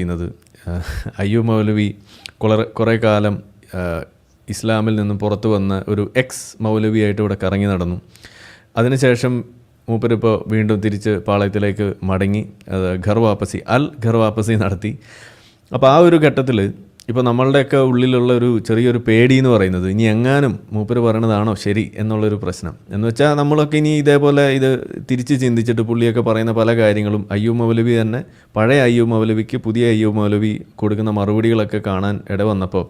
ചെയ്യുന്നത്. അയ്യൂ മൗലവി കുറെ കുറേ കാലം ഇസ്ലാമിൽ നിന്നും പുറത്തു വന്ന ഒരു എക്സ് മൗലവിയായിട്ട് ഇവിടെ കറങ്ങി നടന്നു. അതിനുശേഷം മൂപ്പരിപ്പോൾ വീണ്ടും തിരിച്ച് പാളയത്തിലേക്ക് മടങ്ങി അത് ഘർവാപ്പസി അൽ ഘർവാപ്പസി നടത്തി. അപ്പോൾ ആ ഒരു ഘട്ടത്തിൽ ഇപ്പോൾ നമ്മളുടെയൊക്കെ ഉള്ളിലുള്ള ഒരു ചെറിയൊരു പേടി എന്ന് പറയുന്നത് ഇനി എങ്ങാനും മൂപ്പര് പറയണതാണോ ശരി എന്നുള്ളൊരു പ്രശ്നം. എന്ന് വെച്ചാൽ നമ്മളൊക്കെ ഇനി ഇതേപോലെ ഇത് തിരിച്ച് ചിന്തിച്ചിട്ട് പുള്ളിയൊക്കെ പറയുന്ന പല കാര്യങ്ങളും അയ്യൂ മൗലവി തന്നെ പഴയ അയ്യൂ മൗലവിക്ക് പുതിയ അയ്യൂ മൗലവി കൊടുക്കുന്ന മറുപടികളൊക്കെ കാണാൻ ഇടവന്നപ്പോൾ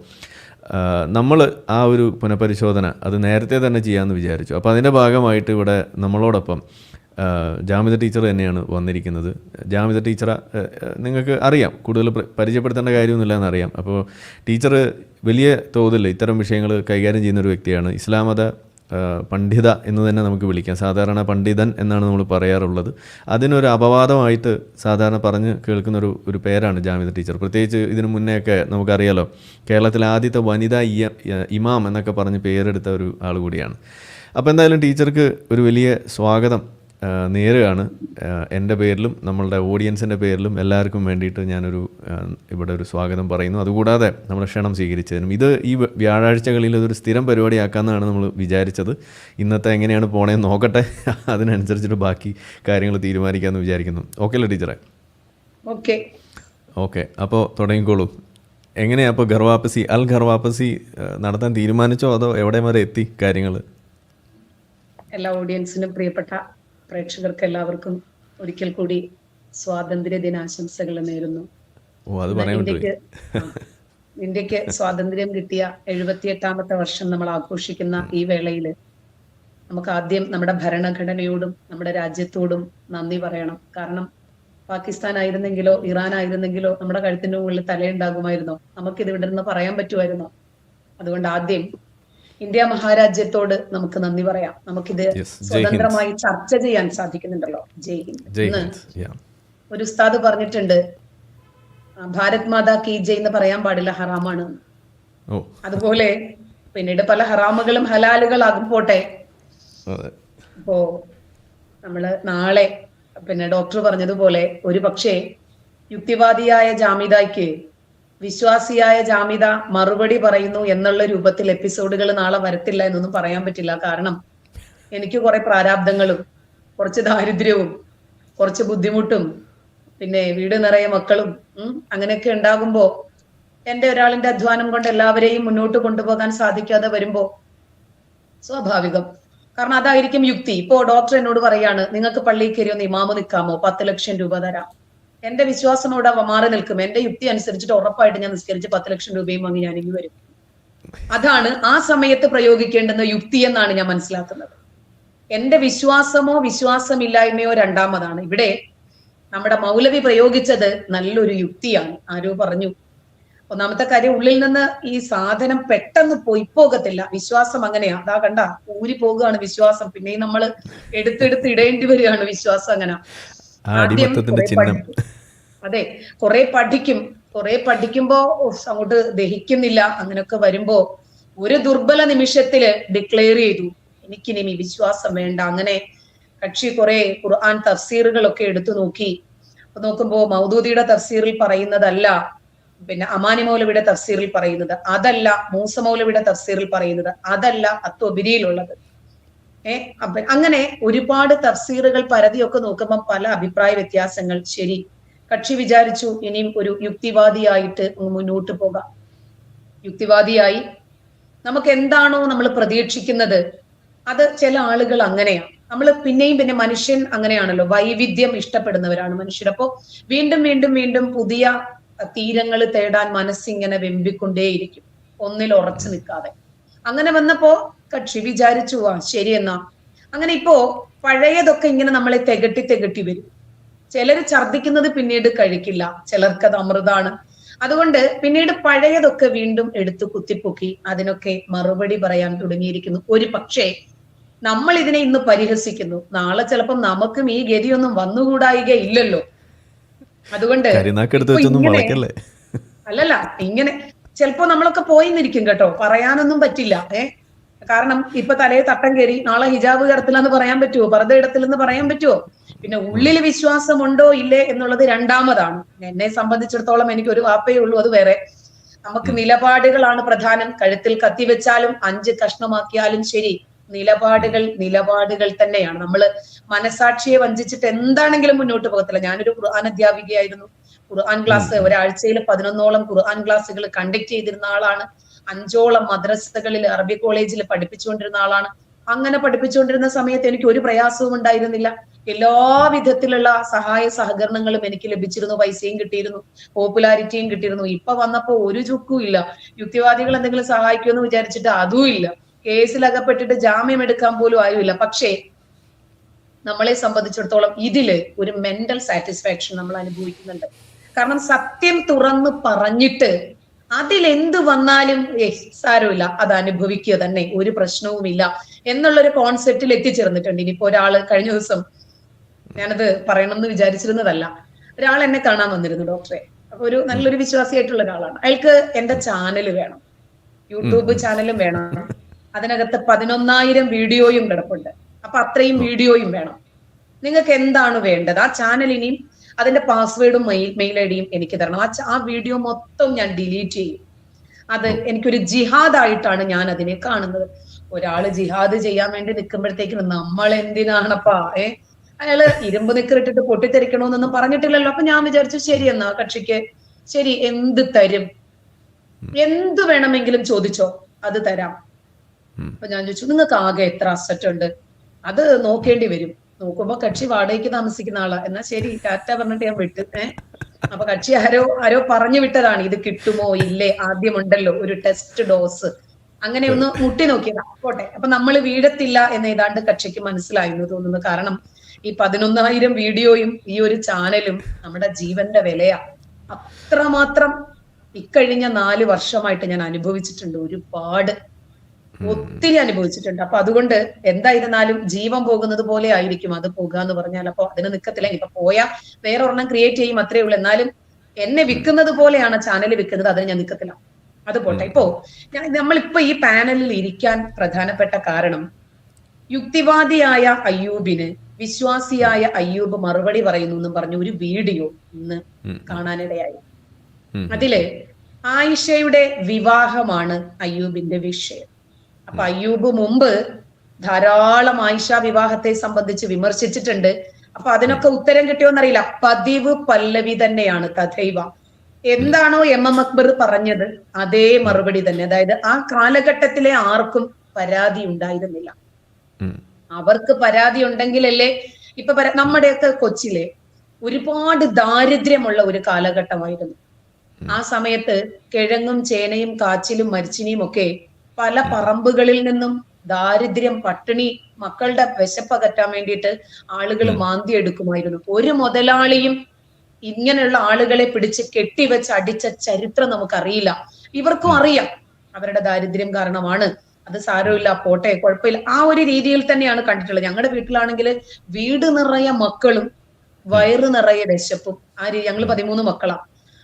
നമ്മൾ ആ ഒരു പുനഃപരിശോധന അത് നേരത്തെ തന്നെ ചെയ്യാമെന്ന് വിചാരിച്ചു. അപ്പോൾ അതിന്റെ ഭാഗമായിട്ട് ഇവിടെ നമ്മളോടൊപ്പം ജാമിത ടീച്ചർ തന്നെയാണ് വന്നിരിക്കുന്നത്. ജാമിത ടീച്ചർ നിങ്ങൾക്ക് അറിയാം കൂടുതൽ പരിചയപ്പെടുത്തേണ്ട കാര്യമൊന്നുമില്ല എന്നറിയാം. അപ്പോൾ ടീച്ചർ വലിയ തോതിൽ ഇത്തരം വിഷയങ്ങൾ കൈകാര്യം ചെയ്യുന്ന ഒരു വ്യക്തിയാണ്. ഇസ്ലാമത പണ്ഡിത എന്ന് തന്നെ നമുക്ക് വിളിക്കാം. സാധാരണ പണ്ഡിതൻ എന്നാണ് നമ്മൾ പറയാറുള്ളത്. അതിനൊരു അപവാദമായിട്ട് സാധാരണ പറഞ്ഞ് കേൾക്കുന്ന ഒരു പേരാണ് ജാമിത ടീച്ചർ. പ്രത്യേകിച്ച് ഇതിനു മുന്നേയൊക്കെ നമുക്കറിയാലോ കേരളത്തിലെ ആദ്യത്തെ വനിതാ ഇമാം എന്നൊക്കെ പറഞ്ഞ് പേരെടുത്ത ഒരു ആൾ കൂടിയാണ്. അപ്പോൾ എന്തായാലും ടീച്ചർക്ക് ഒരു വലിയ സ്വാഗതം നേരുകയാണ്. എന്റെ പേരിലും നമ്മളുടെ ഓഡിയൻസിന്റെ പേരിലും എല്ലാവർക്കും വേണ്ടിയിട്ട് ഞാനൊരു ഇവിടെ ഒരു സ്വാഗതം പറയുന്നു. അതുകൂടാതെ നമ്മൾ ക്ഷണം സ്വീകരിച്ചതിനും ഇത് ഈ വ്യാഴാഴ്ചകളിൽ ഇതൊരു സ്ഥിരം പരിപാടിയാക്കാമെന്നാണ് നമ്മൾ വിചാരിച്ചത്. ഇന്നത്തെ എങ്ങനെയാണ് പോണേന്ന് നോക്കട്ടെ. അതിനനുസരിച്ചിട്ട് ബാക്കി കാര്യങ്ങൾ തീരുമാനിക്കാമെന്ന് വിചാരിക്കുന്നു. ഓക്കെ അല്ലേ ടീച്ചറെ? ഓക്കെ. ഓക്കെ. അപ്പോൾ തുടങ്ങിക്കോളൂ. എങ്ങനെയാ അപ്പോൾ ഗർവാപ്പസി അൽ ഗർവാപ്പസി നടത്താൻ തീരുമാനിച്ചോ? അതോ എവിടെ വരെ എത്തി കാര്യങ്ങൾ? എല്ലാ ഓഡിയൻസിനും പ്രിയപ്പെട്ട പ്രേക്ഷകർക്ക് എല്ലാവർക്കും ഒരിക്കൽ കൂടി സ്വാതന്ത്ര്യ ദിനാശംസകൾ നേരുന്നു. ഇന്ത്യയ്ക്ക് സ്വാതന്ത്ര്യം കിട്ടിയ എഴുപത്തിയെട്ടാമത്തെ വർഷം നമ്മൾ ആഘോഷിക്കുന്ന ഈ വേളയിൽ നമുക്ക് ആദ്യം നമ്മുടെ ഭരണഘടനയോടും നമ്മുടെ രാജ്യത്തോടും നന്ദി പറയണം. കാരണം പാകിസ്ഥാൻ ആയിരുന്നെങ്കിലോ ഇറാൻ ആയിരുന്നെങ്കിലോ നമ്മുടെ കഴുത്തിന്റെ മുകളിൽ തലയുണ്ടാകുമായിരുന്നോ? നമുക്കിത് ഇവിടെ നിന്ന് പറയാൻ പറ്റുമായിരുന്നോ? അതുകൊണ്ട് ആദ്യം ഇന്ത്യ മഹാരാജ്യത്തോട് നമുക്ക് നന്ദി പറയാം. നമുക്കിത്. സ്വതന്ത്രമായി ചർച്ച ചെയ്യാൻ സാധിക്കുന്നുണ്ടല്ലോ. ജയ് ഹിന്ദ്. ഒരു ഉസ്താദ് പറഞ്ഞിട്ടുണ്ട് ഭാരത് മാതാ കി ജയ് എന്ന് പറയാൻ പാടില്ല ഹറാമാണ് അതുപോലെ പിന്നീട് പല ഹറാമുകളും ഹലാലുകളാകും പോട്ടെ. അപ്പോ നമ്മൾ നാളെ പിന്നെ ഡോക്ടർ പറഞ്ഞതുപോലെ ഒരു പക്ഷേ യുക്തിവാദിയായ ജാമിദയ്ക്ക് വിശ്വാസിയായ ജാമിത മറുപടി പറയുന്നു എന്നുള്ള രൂപത്തിൽ എപ്പിസോഡുകൾ നാളെ വരത്തില്ല എന്നൊന്നും പറയാൻ പറ്റില്ല. കാരണം എനിക്ക് കുറെ പ്രാരാബ്ദങ്ങളും കുറച്ച് ദാരിദ്ര്യവും കുറച്ച് ബുദ്ധിമുട്ടും പിന്നെ വീട് നിറയെ മക്കളും അങ്ങനെയൊക്കെ ഉണ്ടാകുമ്പോ എന്റെ ഒരാളിന്റെ അധ്വാനം കൊണ്ട് എല്ലാവരെയും മുന്നോട്ട് കൊണ്ടുപോകാൻ സാധിക്കാതെ വരുമ്പോ സ്വാഭാവികം. കാരണം അതായിരിക്കും യുക്തി. ഇപ്പോ ഡോക്ടർ എന്നോട് പറയാണ് നിങ്ങൾക്ക് പള്ളിയിൽ കയറി ഒന്ന് ഇമാമ് നിൽക്കാമോ പത്ത് ലക്ഷം രൂപ തരാം. എന്റെ വിശ്വാസം അവിടെ മാറി നിൽക്കും. എന്റെ യുക്തി അനുസരിച്ചിട്ട് ഉറപ്പായിട്ട് ഞാൻ നിസ്കരിച്ച് പത്ത് ലക്ഷം രൂപയും വാങ്ങി ഇനി വരും. അതാണ് ആ സമയത്ത് പ്രയോഗിക്കേണ്ടുന്ന യുക്തി എന്നാണ് ഞാൻ മനസ്സിലാക്കുന്നത്. എന്റെ വിശ്വാസമോ വിശ്വാസമില്ലായ്മയോ രണ്ടാമതാണ്. ഇവിടെ നമ്മുടെ മൗലവി പ്രയോഗിച്ചത് നല്ലൊരു യുക്തിയാണ്. ആരോ പറഞ്ഞു. ഒന്നാമത്തെ കാര്യം ഉള്ളിൽ നിന്ന് ഈ സാധനം പെട്ടെന്ന് പോയി പോകത്തില്ല. വിശ്വാസം അങ്ങനെയാ. അതാ കണ്ട ഊരി പോകുകയാണ് വിശ്വാസം. പിന്നെയും നമ്മൾ എടുത്തെടുത്ത് ഇടേണ്ടി വരികയാണ് വിശ്വാസം അങ്ങനെ. അടിമത്തത്തിന്റെ ചിഹ്നം. അതെ കുറെ പഠിക്കും. കുറെ പഠിക്കുമ്പോ അങ്ങോട്ട് ദഹിക്കുന്നില്ല. അങ്ങനെയൊക്കെ വരുമ്പോ ഒരു ദുർബല നിമിഷത്തിൽ ഡിക്ലെയർ ചെയ്തു. എനിക്കിനി വിശ്വാസം വേണ്ട. അങ്ങനെ കക്ഷി കുറെ ഖുർആൻ തഫ്സീറുകളൊക്കെ എടുത്തു നോക്കി. അപ്പൊ നോക്കുമ്പോ മൗദൂദിയുടെ തഫ്സീറിൽ പറയുന്നതല്ല. പിന്നെ അമാനി മൗലവിയുടെ തഫ്സീറിൽ പറയുന്നത്. അതല്ല മൂസ മൗലവിയുടെ തഫ്സീറിൽ പറയുന്നത്. അതല്ല അത്വബിരിയിലുള്ളത്. ഏ അപ്പൊ അങ്ങനെ ഒരുപാട് തഫ്സീറുകൾ പരതിയൊക്കെ നോക്കുമ്പോൾ പല അഭിപ്രായ വ്യത്യാസങ്ങൾ. ശരി. കക്ഷി വിചാരിച്ചു ഇനിയും ഒരു യുക്തിവാദിയായിട്ട് മുന്നോട്ട് പോകാം. യുക്തിവാദിയായി. നമുക്ക് എന്താണോ നമ്മൾ പ്രതീക്ഷിക്കുന്നത്? അത് ചില ആളുകൾ അങ്ങനെയാണ്. നമ്മൾ പിന്നെയും പിന്നെ മനുഷ്യൻ അങ്ങനെയാണല്ലോ. വൈവിധ്യം ഇഷ്ടപ്പെടുന്നവരാണ് മനുഷ്യർ. അപ്പോൾ വീണ്ടും വീണ്ടും വീണ്ടും പുതിയ തീരങ്ങൾ തേടാൻ മനസ്സിങ്ങനെ വെമ്പിക്കൊണ്ടേയിരിക്കും. ഒന്നിൽ ഉറച്ചു നിൽക്കാതെ. അങ്ങനെ വന്നപ്പോ കക്ഷി വിചാരിച്ചു ആ ശരി എന്നാ. അങ്ങനെ ഇപ്പോ പഴയതൊക്കെ ഇങ്ങനെ നമ്മളെ തികട്ടി തികട്ടി വരും. ചിലർ ഛർദിക്കുന്നത് പിന്നീട് കഴിക്കില്ല. ചിലർക്ക് അത് അമൃതാണ്. അതുകൊണ്ട് പിന്നീട് പഴയതൊക്കെ വീണ്ടും എടുത്ത് കുത്തിപ്പൊക്കി അതിനൊക്കെ മറുപടി പറയാൻ തുടങ്ങിയിരിക്കുന്നു. ഒരു പക്ഷേ നമ്മൾ ഇതിനെ ഇന്ന് പരിഹസിക്കുന്നു. നാളെ ചിലപ്പം നമുക്കും ഈ ഗതിയൊന്നും വന്നുകൂടായിക ഇല്ലല്ലോ അതുകൊണ്ട് അല്ലല്ല ഇങ്ങനെ ചിലപ്പോ നമ്മളൊക്കെ പോയിന്നിരിക്കും കേട്ടോ. പറയാനൊന്നും പറ്റില്ല ഏ? കാരണം ഇപ്പൊ തലയെ തട്ടം കയറി നാളെ ഹിജാബ് കിടത്തില്ലെന്ന് പറയാൻ പറ്റുമോ പർദ്ദ ഇടത്തില്ലെന്ന് പറയാൻ പറ്റുമോ പിന്നെ ഉള്ളിൽ വിശ്വാസമുണ്ടോ ഇല്ലേ എന്നുള്ളത് രണ്ടാമതാണ്. എന്നെ സംബന്ധിച്ചിടത്തോളം എനിക്ക് ഒരു വാപ്പയേ ഉള്ളൂ അത് വേറെ. നമുക്ക് നിലപാടുകളാണ് പ്രധാനം. കഴുത്തിൽ കത്തിവെച്ചാലും അഞ്ച് കഷ്ണമാക്കിയാലും ശരി. നിലപാടുകൾ നിലപാടുകൾ തന്നെയാണ്. നമ്മൾ മനസാക്ഷിയെ വഞ്ചിച്ചിട്ട് എന്താണെങ്കിലും മുന്നോട്ട് പോകത്തില്ല. ഞാനൊരു ഖുർആൻ അധ്യാപികയായിരുന്നു. ഖുർആൻ ക്ലാസ് ഒരാഴ്ചയിൽ പതിനൊന്നോളം ഖുർആൻ ക്ലാസ്സുകൾ കണ്ടക്ട് ചെയ്തിരുന്ന ആളാണ്. അഞ്ചോളം മദ്രസകളിൽ അറബി കോളേജിൽ പഠിപ്പിച്ചുകൊണ്ടിരുന്ന ആളാണ്. അങ്ങനെ പഠിപ്പിച്ചുകൊണ്ടിരുന്ന സമയത്ത് എനിക്ക് ഒരു പ്രയാസവും ഉണ്ടായിരുന്നില്ല. എല്ലാ വിധത്തിലുള്ള സഹായ സഹകരണങ്ങളും എനിക്ക് ലഭിച്ചിരുന്നു. പൈസയും കിട്ടിയിരുന്നു. പോപ്പുലാരിറ്റിയും കിട്ടിയിരുന്നു. ഇപ്പൊ വന്നപ്പോ ഒരു ചുക്കും ഇല്ല. യുക്തിവാദികൾ എന്തെങ്കിലും സഹായിക്കുമെന്ന് വിചാരിച്ചിട്ട് അതും ഇല്ല. കേസിൽ അകപ്പെട്ടിട്ട് ജാമ്യം എടുക്കാൻ പോലും ആരുമില്ല. പക്ഷേ നമ്മളെ സംബന്ധിച്ചിടത്തോളം ഇതിൽ ഒരു മെന്റൽ സാറ്റിസ്ഫാക്ഷൻ നമ്മൾ അനുഭവിക്കുന്നുണ്ട്. കാരണം സത്യം തുറന്ന് പറഞ്ഞിട്ട് അതിലെന്ത് വന്നാലും ഏ സാരമില്ല. അത് അനുഭവിക്കുക തന്നെ. ഒരു പ്രശ്നവുമില്ല. എന്നുള്ളൊരു കോൺസെപ്റ്റിൽ എത്തിച്ചേർന്നിട്ടുണ്ട്. ഇനിയിപ്പോ ഒരാൾ കഴിഞ്ഞ ദിവസം ഞാനത് പറയണമെന്ന് വിചാരിച്ചിരുന്നതല്ല. ഒരാൾ എന്നെ കാണാൻ വന്നിരുന്നു ഡോക്ടറെ അപ്പൊ ഒരു നല്ലൊരു വിശ്വാസിയായിട്ടുള്ള ഒരാളാണ്. അയാൾക്ക് എന്റെ ചാനൽ വേണം. യൂട്യൂബ് ചാനലും വേണം. അതിനകത്ത് പതിനൊന്നായിരം വീഡിയോയും കിടപ്പുണ്ട്. അപ്പൊ അത്രയും വീഡിയോയും വേണം. നിങ്ങൾക്ക് എന്താണ് വേണ്ടത്? ആ ചാനൽ ഇനിയും അതിന്റെ പാസ്വേഡും മെയിൽ മെയിൽ ഐ ഡിയും എനിക്ക് തരണം. ആ ആ വീഡിയോ മൊത്തം ഞാൻ ഡിലീറ്റ് ചെയ്യും. അത് എനിക്കൊരു ജിഹാദ് ആയിട്ടാണ് ഞാൻ അതിനെ കാണുന്നത്. ഒരാൾ ജിഹാദ് ചെയ്യാൻ വേണ്ടി നിൽക്കുമ്പോഴത്തേക്കും നമ്മൾ എന്തിനാണപ്പാ ഏ? അയാൾ ഇരുമ്പ് നിക്കറിട്ടിട്ട് പൊട്ടിത്തെറിക്കണമെന്നൊന്നും പറഞ്ഞിട്ടില്ലല്ലോ. അപ്പൊ ഞാൻ വിചാരിച്ചു ശരി എന്നാ കക്ഷിക്ക് ശരി എന്ത് തരും? എന്ത് വേണമെങ്കിലും ചോദിച്ചോ അത് തരാം. അപ്പൊ ഞാൻ ചോദിച്ചു നിങ്ങൾക്ക് ആകെ എത്ര അസറ്റ് ഉണ്ട്? അത് നോക്കേണ്ടി വരും. നോക്കുമ്പോ കക്ഷി വാടകയ്ക്ക് താമസിക്കുന്ന ആളാ. എന്നാ ശരി ടാറ്റ പറഞ്ഞിട്ട് ഞാൻ വിട്ടു. അപ്പൊ കക്ഷി ആരോ ആരോ പറഞ്ഞു വിട്ടതാണ് ഇത് കിട്ടുമോ ഇല്ലേ? ആദ്യമുണ്ടല്ലോ ഒരു ടെസ്റ്റ് ഡോസ് അങ്ങനെ ഒന്ന് മുട്ടി നോക്കിയതാ. പോട്ടെ. അപ്പൊ നമ്മൾ വീഴത്തില്ല എന്ന് ഏതാണ്ട് കക്ഷിക്ക് മനസ്സിലായി എന്ന് തോന്നുന്നു. കാരണം ഈ പതിനൊന്നായിരം വീഡിയോയും ഈ ഒരു ചാനലും നമ്മുടെ ജീവന്റെ വിലയാ. അത്രമാത്രം ഇക്കഴിഞ്ഞ നാല് വർഷമായിട്ട് ഞാൻ അനുഭവിച്ചിട്ടുണ്ട് ഒരുപാട്. ഒത്തിരി അനുഭവിച്ചിട്ടുണ്ട്. അപ്പൊ അതുകൊണ്ട് എന്തായിരുന്നാലും ജീവൻ പോകുന്നത് പോലെ ആയിരിക്കും അത് പോകുക എന്ന് പറഞ്ഞാൽ അപ്പൊ അതിന് നിക്കത്തില്ല. ഇപ്പൊ പോയാ വേറെ ഒരെണ്ണം ക്രിയേറ്റ് ചെയ്യും അത്രേ ഉള്ളൂ. എന്നാലും എന്നെ വിൽക്കുന്നത് പോലെയാണ് ചാനൽ വിൽക്കുന്നത് അതിന് ഞാൻ നിക്കത്തില്ല. അത് പോട്ടെ. ഇപ്പോ ഞാൻ നമ്മളിപ്പോ ഈ പാനലിൽ ഇരിക്കാൻ പ്രധാനപ്പെട്ട കാരണം യുക്തിവാദിയായ അയ്യൂബിന് വിശ്വാസിയായ അയ്യൂബ് മറുപടി പറയുന്നു എന്നും പറഞ്ഞു ഒരു വീഡിയോ ഇന്ന്. കാണാനിടയായി. അതിൽ ആയിഷയുടെ വിവാഹമാണ് അയ്യൂബിന്റെ വിഷയം. അപ്പൊ അയ്യൂബ് മുമ്പ് ധാരാളം ആയിഷ വിവാഹത്തെ സംബന്ധിച്ച് വിമർശിച്ചിട്ടുണ്ട്. അപ്പൊ അതിനൊക്കെ ഉത്തരം കിട്ടിയോന്നറിയില്ല. പതിവ് പല്ലവി തന്നെയാണ് തഥൈവ. എന്താണോ എം എം അക്ബർ പറഞ്ഞത് അതേ മറുപടി തന്നെ. അതായത് ആ കാലഘട്ടത്തിലെ ആർക്കും പരാതി ഉണ്ടായിരുന്നില്ല. അവർക്ക് പരാതി ഉണ്ടെങ്കിലല്ലേ ഇപ്പൊ നമ്മുടെയൊക്കെ കൊച്ചിലെ ഒരുപാട് ദാരിദ്ര്യമുള്ള ഒരു കാലഘട്ടമായിരുന്നു. ആ സമയത്ത് കിഴങ്ങും ചേനയും കാച്ചിലും മരിച്ചിനിയും ഒക്കെ പല പറമ്പുകളിൽ നിന്നും ദാരിദ്ര്യം പട്ടിണി മക്കളുടെ വിശപ്പകറ്റാൻ വേണ്ടിയിട്ട് ആളുകൾ മാന്തി എടുക്കുമായിരുന്നു. ഒരു മുതലാളിയും ഇങ്ങനെയുള്ള ആളുകളെ പിടിച്ച് കെട്ടിവെച്ച് അടിച്ച ചരിത്രം നമുക്കറിയില്ല. ഇവർക്കും അറിയാം. അവരുടെ ദാരിദ്ര്യം കാരണമാണ്. അത് സാരമില്ല പോട്ടെ കുഴപ്പമില്ല. ആ ഒരു രീതിയിൽ തന്നെയാണ് കണ്ടിട്ടുള്ളത്. ഞങ്ങളുടെ വീട്ടിലാണെങ്കിൽ വീട് നിറയെ മക്കളും വയറ് നിറയെ വിശപ്പും. ആ രീതി ഞങ്ങൾ പതിമൂന്ന് മക്കളാ.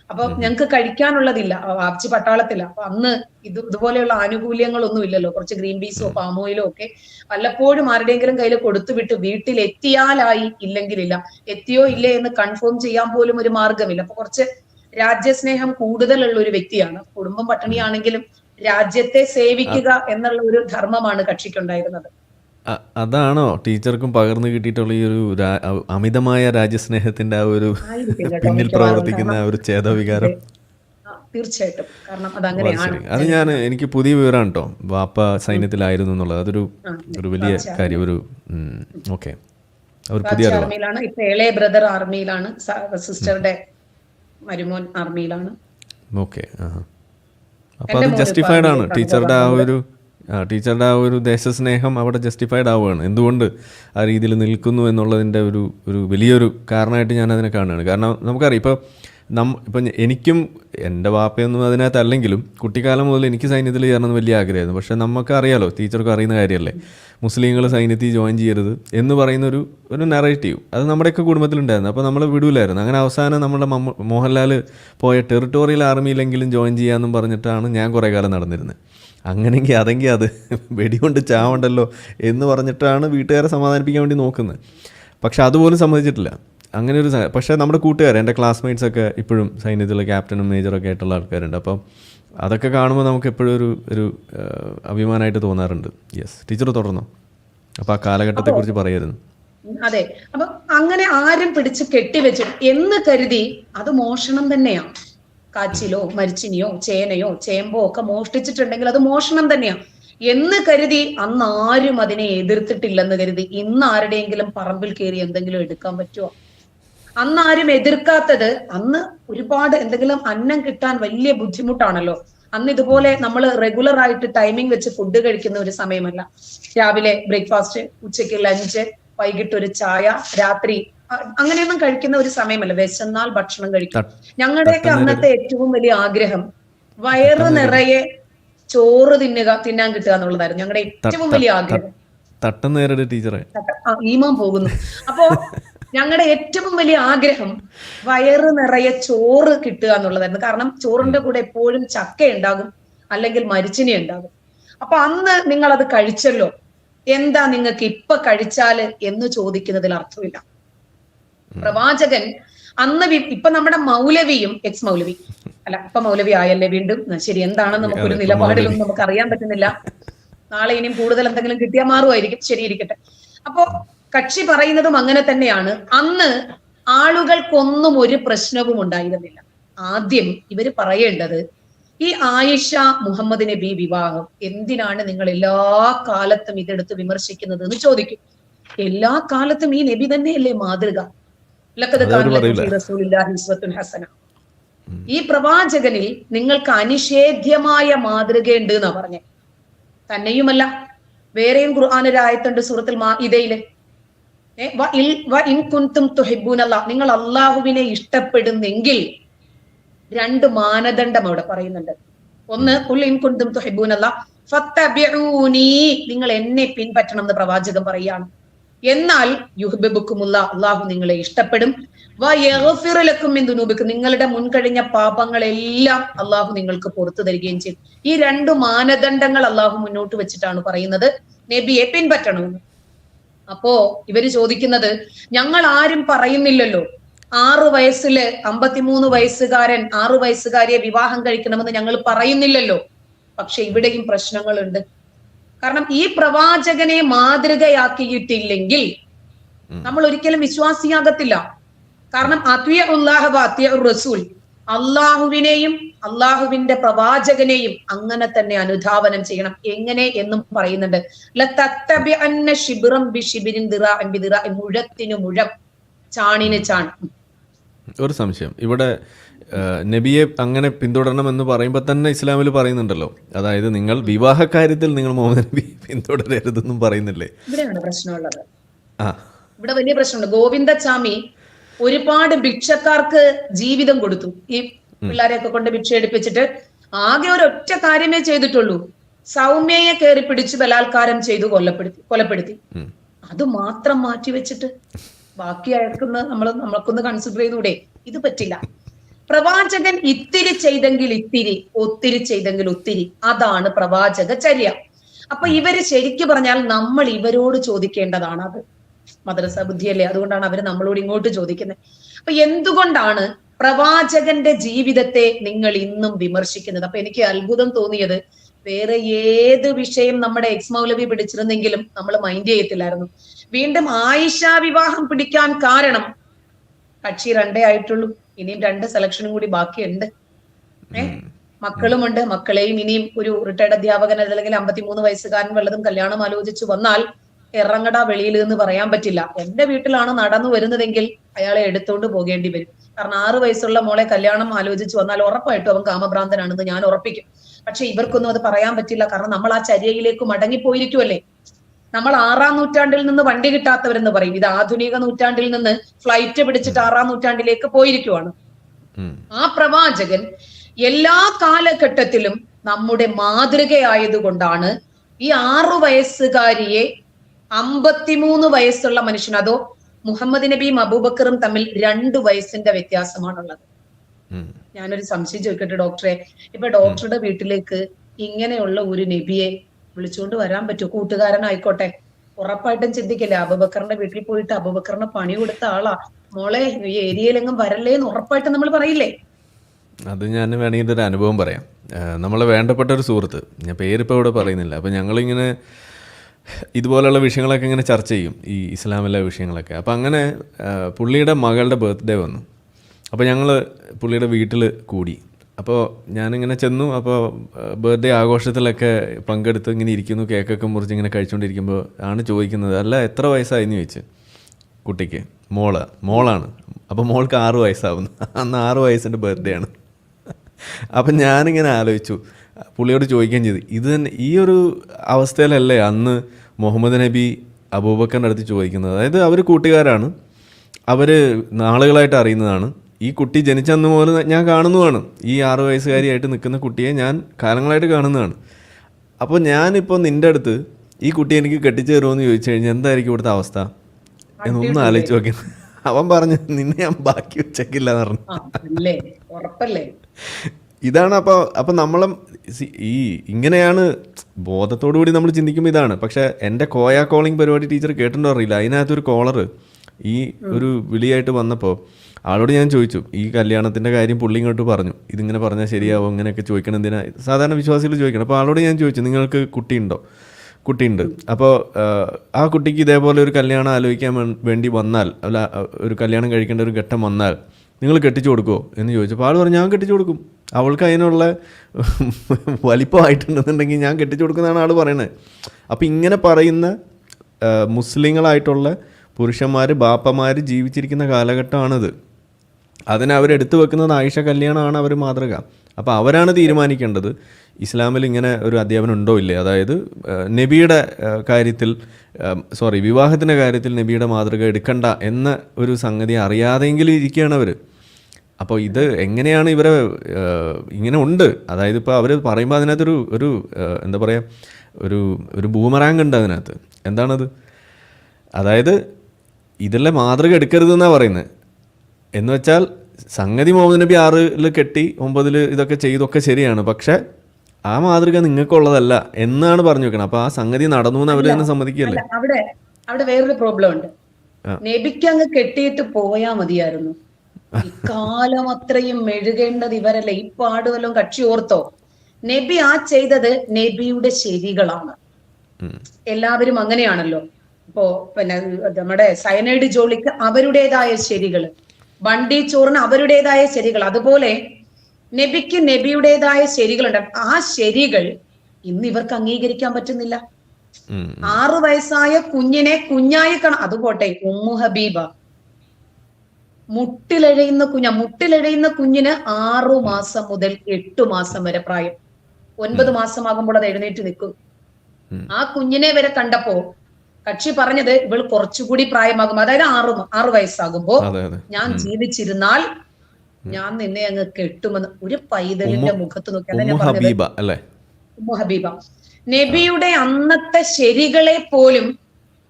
അപ്പൊ ഞങ്ങൾക്ക് കഴിക്കാനുള്ളതില്ല. വാപ്ചി പട്ടാളത്തില്ല അപ്പൊ അന്ന് ഇത് ഇതുപോലെയുള്ള ആനുകൂല്യങ്ങളൊന്നും ഇല്ലല്ലോ. കുറച്ച് ഗ്രീൻ പീസോ പാം ഓയിലോ ഒക്കെ വല്ലപ്പോഴും ആരുടെയെങ്കിലും കയ്യിൽ കൊടുത്തുവിട്ട് വീട്ടിൽ എത്തിയാലായി ഇല്ലെങ്കിലില്ല. എത്തിയോ ഇല്ലേ എന്ന് കൺഫേം ചെയ്യാൻ പോലും ഒരു മാർഗമില്ല അപ്പൊ കുറച്ച് രാജ്യസ്നേഹം കൂടുതലുള്ള ഒരു വ്യക്തിയാണ്. കുടുംബം പട്ടിണിയാണെങ്കിലും രാജ്യത്തെ സേവിക്കുക എന്നുള്ള ഒരു ധർമ്മമാണ് കക്ഷിക്കുണ്ടായിരുന്നത്. അതാണോ ടീച്ചർക്കും പകർന്നു കിട്ടിയിട്ടുള്ള ഈ ഒരു അമിതമായ രാജ്യസ്നേഹത്തിന്റെ ആ ഒരു പിന്നിൽ പ്രവർത്തിക്കുന്ന ഒരു ചേതവികാരം തീർച്ചയായിട്ടും. കാരണം അത് ഞാൻ എനിക്ക് പുതിയ വിവരമാണ് കേട്ടോ. വാപ്പ സൈന്യത്തിലായിരുന്നു എന്നുള്ളത്. അതൊരു ഒരു വലിയ കാര്യം. ഒരു ഓക്കെ. ആർമിയിലാണ്. ഇപ്പൊ ഇളയ ബ്രദർ ആർമിയിലാണ്. സിസ്റ്ററുടെ മരുമോൻ ആർമിയിലാണ്. ഓക്കെ അപ്പൊ അത് ജസ്റ്റിഫൈഡ് ആണ്. ടീച്ചറുടെ ആ ഒരു ടീച്ചറുടെ ആ ഒരു ദേശസ്നേഹം അവിടെ ജസ്റ്റിഫൈഡ് ആവുകയാണ്. എന്തുകൊണ്ട് ആ രീതിയിൽ നിൽക്കുന്നു എന്നുള്ളതിന്റെ ഒരു ഒരു വലിയൊരു കാരണമായിട്ട് ഞാൻ അതിനെ കാണുകയാണ്. കാരണം നമുക്കറിയാം ഇപ്പോൾ നം ഇപ്പം എനിക്കും എന്റെ വാപ്പയൊന്നും അതിനകത്ത് അല്ലെങ്കിലും കുട്ടിക്കാലം മുതൽ എനിക്ക് സൈന്യത്തിൽ ചേരണമെന്ന് വലിയ ആഗ്രഹമായിരുന്നു. പക്ഷേ നമുക്ക് അറിയാലോ ടീച്ചർക്കും അറിയുന്ന കാര്യമല്ലേ? മുസ്ലിങ്ങൾ സൈന്യത്തിൽ ജോയിൻ ചെയ്യരുത് എന്ന് പറയുന്ന ഒരു ഒരു നെറേറ്റീവ് അത് നമ്മുടെയൊക്കെ കുടുംബത്തിലുണ്ടായിരുന്നു. അപ്പോൾ നമ്മൾ വിടൂലായിരുന്നു. അങ്ങനെ അവസാനം നമ്മുടെ മമ്മ മോഹൻലാൽ പോയ ടെറിട്ടോറിയൽ ആർമിയിലെങ്കിലും ജോയിൻ ചെയ്യാമെന്നും പറഞ്ഞിട്ടാണ് ഞാൻ കുറേ കാലം നടന്നിരുന്നത്. അങ്ങനെയെങ്കിൽ അതെങ്കിൽ അത്. വെടികൊണ്ട് ചാവണ്ടല്ലോ എന്ന് പറഞ്ഞിട്ടാണ് വീട്ടുകാരെ സമാധാനിപ്പിക്കാൻ വേണ്ടി നോക്കുന്നത്. പക്ഷെ അതുപോലും സമ്മതിച്ചിട്ടില്ല. അങ്ങനെ ഒരു പക്ഷേ നമ്മുടെ കൂട്ടുകാർ എന്റെ ക്ലാസ്മേറ്റ്സ് ഒക്കെ ഇപ്പോഴും സൈന്യത്തിലെ ക്യാപ്റ്റനും മേജറൊക്കെ ആയിട്ടുള്ള ആൾക്കാരുണ്ട്. അപ്പം അതൊക്കെ കാണുമ്പോൾ നമുക്ക് എപ്പോഴും ഒരു ഒരു അഭിമാനമായിട്ട് തോന്നാറുണ്ട്. യെസ് ടീച്ചർ തുടർന്നോ? അപ്പോൾ ആ കാലഘട്ടത്തെക്കുറിച്ച് പറയായിരുന്നു അതെ. അപ്പൊ അങ്ങനെ ആരും പിടിച്ച് കെട്ടിവെച്ചു എന്ന് കരുതി അത് മോഷണം തന്നെയാ. കാച്ചിലോ മരിച്ചിനിയോ ചേനയോ ചേമ്പോ ഒക്കെ മോഷ്ടിച്ചിട്ടുണ്ടെങ്കിൽ അത് മോഷണം തന്നെയാണ് എന്ന് കരുതി അന്ന് ആരും അതിനെ എതിർത്തിട്ടില്ലെന്ന് കരുതി ഇന്ന് ആരുടെയെങ്കിലും പറമ്പിൽ കയറി എന്തെങ്കിലും എടുക്കാൻ പറ്റുമോ അന്ന് ആരും എതിർക്കാത്തത് അന്ന് ഒരുപാട് എന്തെങ്കിലും അന്നം കിട്ടാൻ വലിയ ബുദ്ധിമുട്ടാണല്ലോ. അന്ന് ഇതുപോലെ നമ്മൾ റെഗുലർ ആയിട്ട് ടൈമിംഗ് വെച്ച് ഫുഡ് കഴിക്കുന്ന ഒരു സമയമല്ല. രാവിലെ ബ്രേക്ക്ഫാസ്റ്റ് ഉച്ചയ്ക്ക് ലഞ്ച് വൈകിട്ട് ഒരു ചായ രാത്രി അങ്ങനെയൊന്നും കഴിക്കുന്ന ഒരു സമയമല്ല. വിശന്നാൽ ഭക്ഷണം കഴിക്കും. ഞങ്ങളുടെ ഞങ്ങളുടെയൊക്കെ അന്നത്തെ ഏറ്റവും വലിയ ആഗ്രഹം വയറ് നിറയെ ചോറ് തിന്നുക തിന്നാൻ കിട്ടുക എന്നുള്ളതായിരുന്നു ഞങ്ങളുടെ ഏറ്റവും വലിയ ആഗ്രഹം. തട്ടം നേരിട്ട് ടീച്ചറെ. ഈമാൻ പോകുന്നു. അപ്പോ ഞങ്ങളുടെ ഏറ്റവും വലിയ ആഗ്രഹം വയറ് നിറയെ ചോറ് കിട്ടുക എന്നുള്ളതായിരുന്നു. കാരണം ചോറിന്റെ കൂടെ എപ്പോഴും ചക്ക ഉണ്ടാകും അല്ലെങ്കിൽ മരിച്ചിനി ഉണ്ടാകും. അപ്പൊ അന്ന് നിങ്ങൾ അത് കഴിച്ചല്ലോ. എന്താ നിങ്ങൾക്ക് ഇപ്പൊ കഴിച്ചാൽ എന്ന് ചോദിക്കുന്നതിൽ അർത്ഥമില്ല. പ്രവാചകൻ അന്ന് ഇപ്പൊ നമ്മുടെ മൗലവിയും എക്സ് മൗലവി അല്ല ഇപ്പൊ മൗലവി ആയല്ലേ വീണ്ടും? ശരി എന്താണെന്ന് നമുക്ക് ഒരു നിലപാടിലൊന്നും നമുക്ക് അറിയാൻ പറ്റുന്നില്ല. നാളെ ഇനിയും കൂടുതൽ എന്തെങ്കിലും കിട്ടിയാൽ മാറുമായിരിക്കും. ശരിയിരിക്കട്ടെ അപ്പോ കക്ഷി പറയുന്നതും അങ്ങനെ തന്നെയാണ്. അന്ന് ആളുകൾക്കൊന്നും ഒരു പ്രശ്നവും ഉണ്ടായിരുന്നില്ല. ആദ്യം ഇവർ പറയേണ്ടത് ഈ ആയിഷ മുഹമ്മദ് നബി വിവാഹം എന്തിനാണ് നിങ്ങൾ എല്ലാ കാലത്തും ഇതെടുത്ത് വിമർശിക്കുന്നത് എന്ന് ചോദിക്കും. എല്ലാ കാലത്തും ഈ നബി തന്നെയല്ലേ മാതൃക. ഹസന. ഈ പ്രവാചകനിൽ നിങ്ങൾക്ക് അനിഷേധ്യമായ മാതൃകയുണ്ട് എന്നാ പറഞ്ഞെ. തന്നെയുമല്ല. വേറെയും ഖുർആാനൊരായത്തുണ്ട് സൂറത്തിൽ മാ ഇതയിൽ. നിങ്ങൾ അള്ളാഹുവിനെ ഇഷ്ടപ്പെടുന്നെങ്കിൽ രണ്ട് മാനദണ്ഡം അവിടെ പറയുന്നുണ്ട്. ഒന്ന് നിങ്ങൾ എന്നെ പിൻപറ്റണം എന്ന് പ്രവാചകൻ പറയാണ് എന്നാൽ യുഹ്ബിബുക്കുമുള്ള അള്ളാഹു നിങ്ങളെ ഇഷ്ടപ്പെടും. വയഫിറലക്കും മിൻ ദുനൂബിക്കും. നിങ്ങളുടെ മുൻകഴിഞ്ഞ പാപങ്ങളെല്ലാം അള്ളാഹു നിങ്ങൾക്ക് പുറത്തു തരികയും ചെയ്യും. ഈ രണ്ടു മാനദണ്ഡങ്ങൾ അള്ളാഹു മുന്നോട്ട് വെച്ചിട്ടാണ് പറയുന്നത്. നബിയെ പിൻപറ്റണമെന്ന് അപ്പോ ഇവർ ചോദിക്കുന്നത് ഞങ്ങൾ ആരും പറയുന്നില്ലല്ലോ. ആറു വയസ്സിൽ അമ്പത്തിമൂന്ന് വയസ്സുകാരൻ ആറു വയസ്സുകാരിയെ വിവാഹം കഴിക്കണമെന്ന് ഞങ്ങൾ പറയുന്നില്ലല്ലോ. പക്ഷെ ഇവിടെയും പ്രശ്നങ്ങളുണ്ട്. കാരണം ഈ പ്രവാചകനെ മാതൃകയാക്കിയിട്ടില്ലെങ്കിൽ നമ്മൾ ഒരിക്കലും വിശ്വാസിയാകത്തില്ല. കാരണം അത്യ ഉല്ലാഹ അത്യ റസൂൽ. അള്ളാഹുവിനെയും അള്ളാഹുവിന്റെ പ്രവാചകനെയും അങ്ങനെ തന്നെ അനുധാവനം ചെയ്യണം. എങ്ങനെ എന്നും പറയുന്നുണ്ട്. മുഴത്തിനു മുഴം. ചാണിന് ചാൺ. ഒരു സംശയം. ഇവിടെ നബിയെ അങ്ങനെ പിന്തുടരണം എന്ന് പറയുമ്പോൾ തന്നെ ഇസ്ലാമിൽ പറയുന്നുണ്ടല്ലോ. അതായത് നിങ്ങൾ വിവാഹ കാര്യത്തിൽ നിങ്ങൾ മുഹമ്മദ് നബി പിന്തുടരരുതെന്നും പറയുന്നില്ലേ? ഇവിടെയാണ് പ്രശ്നമുള്ളത്. ആ. ഇവിടെ വലിയ പ്രശ്നമുണ്ട്. ഗോവിന്ദചാമി ഒരുപാട് ഭിക്ഷക്കാർക്ക് ജീവിതം കൊടുത്തു. ഈ പിള്ളേരെയൊക്കെ കൊണ്ട് ഭിക്ഷ എടുപ്പിച്ചിട്ട് ആകെ ഒരൊറ്റ കാര്യമേ ചെയ്തിട്ടുള്ളൂ. സൗമ്യയെ കയറി പിടിച്ച് ബലാത്കാരം ചെയ്തു കൊല്ലപ്പെടുത്തി കൊലപ്പെടുത്തി. അത് മാത്രം മാറ്റി വെച്ചിട്ട് ബാക്കി അയാൾക്കൊന്ന് നമ്മൾ നമ്മൾക്കൊന്ന് കൺസിഡർ ചെയ്തുകൂടെ? ഇത് പറ്റില്ല. പ്രവാചകൻ ഇത്തിരി ചെയ്തെങ്കിൽ ഇത്തിരി ഒത്തിരി ചെയ്തെങ്കിൽ ഒത്തിരി. അതാണ് പ്രവാചക ചര്യ. അപ്പൊ ഇവർ ശരിക്കു പറഞ്ഞാൽ നമ്മൾ ഇവരോട് ചോദിക്കേണ്ടതാണ് അത്. മദ്രസ ബുദ്ധിയല്ലേ? അതുകൊണ്ടാണ് അവർ നമ്മളോട് ഇങ്ങോട്ട് ചോദിക്കുന്നത്. അപ്പൊ എന്തുകൊണ്ടാണ് പ്രവാചകന്റെ ജീവിതത്തെ നിങ്ങൾ ഇന്നും വിമർശിക്കുന്നത്? അപ്പൊ എനിക്ക് അത്ഭുതം തോന്നിയത് വേറെ ഏത് വിഷയം നമ്മുടെ എക്സ് മൗലവി പിടിച്ചിരുന്നെങ്കിലും നമ്മൾ മൈൻഡ് ചെയ്യത്തില്ലായിരുന്നു. വീണ്ടും ആയിഷ വിവാഹം പിടിക്കാൻ കാരണം കക്ഷി രണ്ടേ ആയിട്ടുള്ളൂ. ഇനിയും രണ്ട് സെലക്ഷനും കൂടി ബാക്കിയുണ്ട്. മക്കളുമുണ്ട് മക്കളെയും ഇനിയും ഒരു റിട്ടയർഡ് അധ്യാപകൻ അല്ലെങ്കിൽ അമ്പത്തിമൂന്ന് വയസ്സുകാരൻ വല്ലതും കല്യാണം ആലോചിച്ച് വന്നാൽ ഇറങ്ങട വെളിയിൽ എന്ന് പറയാൻ പറ്റില്ല. എന്റെ വീട്ടിലാണ് നടന്നു വരുന്നതെങ്കിൽ അയാളെ എടുത്തുകൊണ്ട് പോകേണ്ടി വരും. കാരണം ആറു വയസ്സുള്ള മോളെ കല്യാണം ആലോചിച്ച് വന്നാൽ ഉറപ്പായിട്ടും അവൻ കാമഭ്രാന്തനാണെന്ന് ഞാൻ ഉറപ്പിക്കും. പക്ഷെ ഇവർക്കൊന്നും അത് പറയാൻ പറ്റില്ല. കാരണം നമ്മൾ ആ ചര്യയിലേക്ക് മടങ്ങിപ്പോയിരിക്കുമല്ലേ നമ്മൾ ആറാം നൂറ്റാണ്ടിൽ നിന്ന് വണ്ടി കിട്ടാത്തവരെന്ന് പറയും. ഇത് ആധുനിക നൂറ്റാണ്ടിൽ നിന്ന് ഫ്ലൈറ്റ് പിടിച്ചിട്ട് ആറാം നൂറ്റാണ്ടിലേക്ക് പോയിരിക്കുവാണ്. ആ പ്രവാചകൻ എല്ലാ കാലഘട്ടത്തിലും നമ്മുടെ മാതൃകയായതുകൊണ്ടാണ് ഈ ആറു വയസ്സുകാരിയെ അമ്പത്തിമൂന്ന് വയസ്സുള്ള മനുഷ്യൻ അതോ മുഹമ്മദ് നബിയും അബൂബക്കറും തമ്മിൽ രണ്ട് വയസ്സിന്റെ വ്യത്യാസമാണുള്ളത്. ഞാനൊരു സംശയം ചോദിക്കട്ടെ ഡോക്ടറെ? ഇപ്പൊ ഡോക്ടറുടെ വീട്ടിലേക്ക് ഇങ്ങനെയുള്ള ഒരു നബിയെ വിളിച്ചുകൊണ്ട് വരാൻ പറ്റുമോ കൂട്ടുകാരനായിക്കോട്ടെ. ഉറപ്പായിട്ടും ചിന്തിക്കില്ല അബുബക്കറിന്റെ വീട്ടിൽ പോയിട്ട് അബുബക്കറിന് പണി കൊടുത്ത ആളാ. മോളെ ഈ ഏരിയയിലെങ്ങും വരല്ലേ എന്ന് ഉറപ്പായിട്ടും നമ്മൾ പറയില്ലേ? അത് ഞാൻ വേണമെങ്കിൽ ഒരു അനുഭവം പറയാം. നമ്മളെ വേണ്ടപ്പെട്ട ഒരു സുഹൃത്ത്. ഞാൻ പേരിപ്പോൾ ഇവിടെ പറയുന്നില്ല. അപ്പോൾ ഞങ്ങളിങ്ങനെ ഇതുപോലെയുള്ള വിഷയങ്ങളൊക്കെ ഇങ്ങനെ ചർച്ച ചെയ്യും. ഈ ഇസ്ലാമിലെ വിഷയങ്ങളൊക്കെ. അപ്പോൾ അങ്ങനെ പുള്ളിയുടെ മകളുടെ ബർത്ത്ഡേ വന്നു. അപ്പോൾ ഞങ്ങൾ പുള്ളിയുടെ വീട്ടിൽ കൂടി. അപ്പോൾ ഞാനിങ്ങനെ ചെന്നു. അപ്പോൾ ബർത്ത്ഡേ ആഘോഷത്തിലൊക്കെ പങ്കെടുത്ത് ഇങ്ങനെ ഇരിക്കുന്നു. കേക്കൊക്കെ മുറിച്ച് ഇങ്ങനെ കഴിച്ചുകൊണ്ടിരിക്കുമ്പോൾ ആണ് ചോദിക്കുന്നത് അല്ല എത്ര വയസ്സായെന്ന് ചോദിച്ചു. കുട്ടിക്ക്. മോൾ. മോളാണ്. അപ്പോൾ മോൾക്ക് ആറ് വയസ്സാവുന്നു. അന്ന് ആറ് വയസ്സിന്റെ ബർത്ത്ഡേ ആണ്. അപ്പം ഞാനിങ്ങനെ ആലോചിച്ചു. പുള്ളിയോട് ചോദിക്കുകയും ചെയ്തു. ഇത് തന്നെ ഈ ഒരു അവസ്ഥയിലല്ലേ അന്ന് മുഹമ്മദ് നബി അബൂബക്കറിന്റെ അടുത്ത് ചോദിക്കുന്നത്. അതായത് അവർ കൂട്ടുകാരാണ്. അവർ നാളുകളായിട്ട് അറിയുന്നതാണ്. ഈ കുട്ടി ജനിച്ചന്ന് മുതൽ ഞാൻ കാണുന്നതാണ്. ഈ ആറ് വയസ്സുകാരിയായിട്ട് നിൽക്കുന്ന കുട്ടിയെ ഞാൻ കാലങ്ങളായിട്ട് കാണുന്നതാണ്. അപ്പോൾ ഞാനിപ്പോൾ നിന്റെ അടുത്ത് ഈ കുട്ടി എനിക്ക് കെട്ടിച്ചു തരുമോ ചോദിച്ചു കഴിഞ്ഞാൽ എന്തായിരിക്കും ഇവിടുത്തെ അവസ്ഥ? എന്നൊന്നും ആലോചിച്ച് നോക്കി. അവൻ പറഞ്ഞു നിന്നെ ഞാൻ ബാക്കി വെച്ചേക്കില്ല എന്ന് പറഞ്ഞു ഇതാണ് അപ്പോൾ അപ്പം നമ്മളെ ഈ ഇങ്ങനെയാണ് ബോധത്തോടു കൂടി നമ്മൾ ചിന്തിക്കുമ്പോൾ ഇതാണ്. പക്ഷേ എന്റെ കോയ കോളിംഗ് പരിപാടി ടീച്ചർ കേട്ടിട്ടുണ്ടോ അറിയില്ല. അതിനകത്തൊരു കോളർ ഈ ഒരു വിളിയായിട്ട് വന്നപ്പോൾ ആളോട് ഞാൻ ചോദിച്ചു ഈ കല്യാണത്തിന്റെ കാര്യം പുള്ളി ഇങ്ങോട്ട് പറഞ്ഞു. ഇതിങ്ങനെ പറഞ്ഞാൽ ശരിയാവും? ഇങ്ങനെയൊക്കെ ചോദിക്കണം എന്തിനാ? സാധാരണ വിശ്വാസികൾ ചോദിക്കണം. അപ്പോൾ ആളോട് ഞാൻ ചോദിച്ചു നിങ്ങൾക്ക് കുട്ടിയുണ്ടോ? കുട്ടിയുണ്ട്. അപ്പോൾ ആ കുട്ടിക്ക് ഇതേപോലെ ഒരു കല്യാണം ആലോചിക്കാൻ വേണ്ടി വന്നാൽ അല്ല ഒരു കല്യാണം കഴിക്കേണ്ട ഒരു ഘട്ടം വന്നാൽ നിങ്ങൾ കെട്ടിച്ചു കൊടുക്കുമോ എന്ന് ചോദിച്ചപ്പോൾ ആൾ പറഞ്ഞു ഞാൻ കെട്ടിച്ചു കൊടുക്കും. അവൾക്ക് അതിനുള്ള വലിപ്പമായിട്ടുണ്ടെന്നുണ്ടെങ്കിൽ ഞാൻ കെട്ടിച്ചു കൊടുക്കുന്നതാണ് ആൾ പറയുന്നത് അപ്പോൾ ഇങ്ങനെ പറയുന്ന മുസ്ലിങ്ങളായിട്ടുള്ള പുരുഷന്മാർ ബാപ്പമാർ ജീവിച്ചിരിക്കുന്ന കാലഘട്ടമാണിത്. അതിന് അവരെടുത്തു വെക്കുന്നത് ആയിഷ കല്യാണമാണ് അവർ മാതൃക. അപ്പോൾ അവരാണ് തീരുമാനിക്കേണ്ടത്. ഇസ്ലാമിൽ ഇങ്ങനെ ഒരു അധ്യാപനം ഉണ്ടോ ഇല്ലേ? അതായത് നബിയുടെ കാര്യത്തിൽ സോറി വിവാഹത്തിന്റെ കാര്യത്തിൽ നബിയുടെ മാതൃക എടുക്കണ്ട എന്ന ഒരു സംഗതി അറിയാതെങ്കിലും ഇരിക്കുകയാണ് അവർ അപ്പോൾ ഇത് എങ്ങനെയാണ് ഇവരെ ഇങ്ങനെ ഉണ്ട്? അതായത് ഇപ്പോൾ അവർ പറയുമ്പോൾ അതിനകത്തൊരു ഒരു എന്താ പറയുക ഒരു ഒരു ബൂമറാങ് ഉണ്ട് അതിനകത്ത്. എന്താണത്? അതായത് ഇതിലെ മാതൃക എടുക്കരുതെന്നാണ് പറയുന്നത് എന്ന് വെച്ചാൽ സംഗതി മുഹമ്മദ് നബി ആറിൽ കെട്ടി ഒമ്പതിൽ ഇതൊക്കെ ചെയ്തൊക്കെ ശരിയാണ്. പക്ഷേ ആ മാതൃക നിങ്ങൾക്കുള്ളതല്ല എന്നാണ് പറഞ്ഞു വെക്കണം അപ്പൊ ആ സംഗതി നടന്നു എന്ന് അവർ തന്നെ സമ്മതിക്കല്ലേ അവിടെ അവിടെ വേറൊരു പ്രോബ്ലം ഉണ്ട് നെബിക്ക് അങ്ങ് കെട്ടിയിട്ട് പോയാ മതിയായിരുന്നു. ഇക്കാലം അത്രയും മെഴുകേണ്ടത് ഇവരല്ല. ഈ പാടുവല്ലോ കക്ഷി ഓർത്തോ? നബി ആ ചെയ്തത് നബിയുടെ ശരികളാണ്. എല്ലാവരും അങ്ങനെയാണല്ലോ. ഇപ്പോ പിന്നെ നമ്മുടെ സയനൈഡ് ജോലിക്ക് അവരുടേതായ ശരികൾ ബണ്ടി ചോറിന് അവരുടേതായ ശരികൾ. അതുപോലെ നബിക്ക് നബിയുടേതായ ശരികളുണ്ട്. ആ ശരികൾ ഇന്ന് ഇവർക്ക് അംഗീകരിക്കാൻ പറ്റുന്നില്ല. ആറു വയസ്സായ കുഞ്ഞിനെ കുഞ്ഞായി കാണാം. അതുപോട്ടെ ഉമ്മു ഹബീബ. മുട്ടിലഴയുന്ന കുഞ്ഞ മുട്ടിലഴയുന്ന കുഞ്ഞിന് ആറു മാസം മുതൽ എട്ടു മാസം വരെ പ്രായം. ഒൻപത് മാസമാകുമ്പോൾ അത് എഴുന്നേറ്റ് നിൽക്കും. ആ കുഞ്ഞിനെ വരെ കണ്ടപ്പോ കക്ഷി പറഞ്ഞത് ഇവൾ കുറച്ചുകൂടി പ്രായമാകും. അതായത് ആറ് ആറ് വയസ്സാകുമ്പോ ഞാൻ ജീവിച്ചിരുന്നാൽ ഞാൻ നിന്നെ അങ്ങ് കെട്ടുമെന്ന് ഒരു പൈതലിന്റെ മുഖത്ത് നോക്കി ഹബീബ നബിയുടെ അന്നത്തെ ശരികളെ പോലും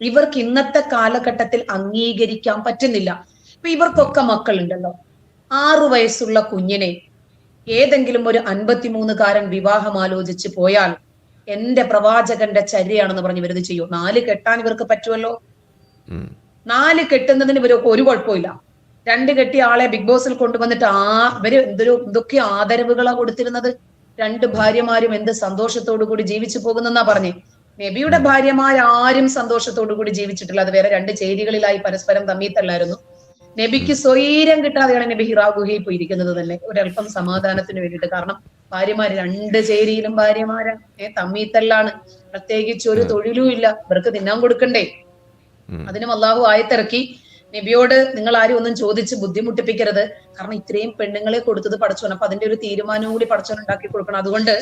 ഇവർക്ക് ഇന്നത്തെ കാലഘട്ടത്തിൽ അംഗീകരിക്കാൻ പറ്റുന്നില്ല. ഇപ്പൊ ഇവർക്കൊക്കെ മക്കളുണ്ടല്ലോ. ആറു വയസ്സുള്ള കുഞ്ഞിനെ ഏതെങ്കിലും ഒരു അൻപത്തിമൂന്നുകാരൻ വിവാഹം ആലോചിച്ച് പോയാൽ എന്റെ പ്രവാചകന്റെ ചര്യയാണെന്ന് പറഞ്ഞ് ഇവരത് ചെയ്യൂ. നാല് കെട്ടാൻ ഇവർക്ക് പറ്റുമല്ലോ? നാല് കെട്ടുന്നതിന് ഇവരൊക്കെ ഒരു കുഴപ്പമില്ല. രണ്ട് കെട്ടി ആളെ ബിഗ് ബോസിൽ കൊണ്ടുവന്നിട്ട് ആ ഇവർ എന്തൊരു എന്തൊക്കെ ആദരവുകളാ കൊടുത്തിരുന്നത്? രണ്ട് ഭാര്യമാരും എന്ത് സന്തോഷത്തോടു കൂടി ജീവിച്ചു പോകുന്നെന്നാ പറഞ്ഞേ. നബിയുടെ ഭാര്യമാരാരും സന്തോഷത്തോടു കൂടി ജീവിച്ചിട്ടില്ല. അത് വേറെ രണ്ട് ചേരികളിലായി പരസ്പരം തമ്മിൽ തല്ലായിരുന്നു നബിക്ക് സ്വൈരം കിട്ടാതെയാണ് നബി ഹിറാഗുഹയിൽ പോയിരിക്കുന്നത് തന്നെ. ഒരല്പം സമാധാനത്തിന് വേണ്ടിയിട്ട്. കാരണം ഭാര്യമാര് രണ്ട് ചേരിയിലും ഭാര്യമാരാ. ഏ തമ്മീത്തല്ലാണ്. പ്രത്യേകിച്ച് ഒരു തൊഴിലും ഇല്ല. ഇവർക്ക് തിന്നാൻ കൊടുക്കണ്ടേ. അതിനും അള്ളാഹു ആയത്തിറക്കി. നബിയോട് നിങ്ങൾ ആരും ഒന്നും ചോദിച്ച് ബുദ്ധിമുട്ടിപ്പിക്കരുത്. കാരണം ഇത്രയും പെണ്ണുങ്ങളെ കൊടുത്തത് പഠിച്ചോണം അപ്പൊ അതിന്റെ ഒരു തീരുമാനവും കൂടി പടച്ചോൻ ഉണ്ടാക്കി കൊടുക്കണം. അതുകൊണ്ട്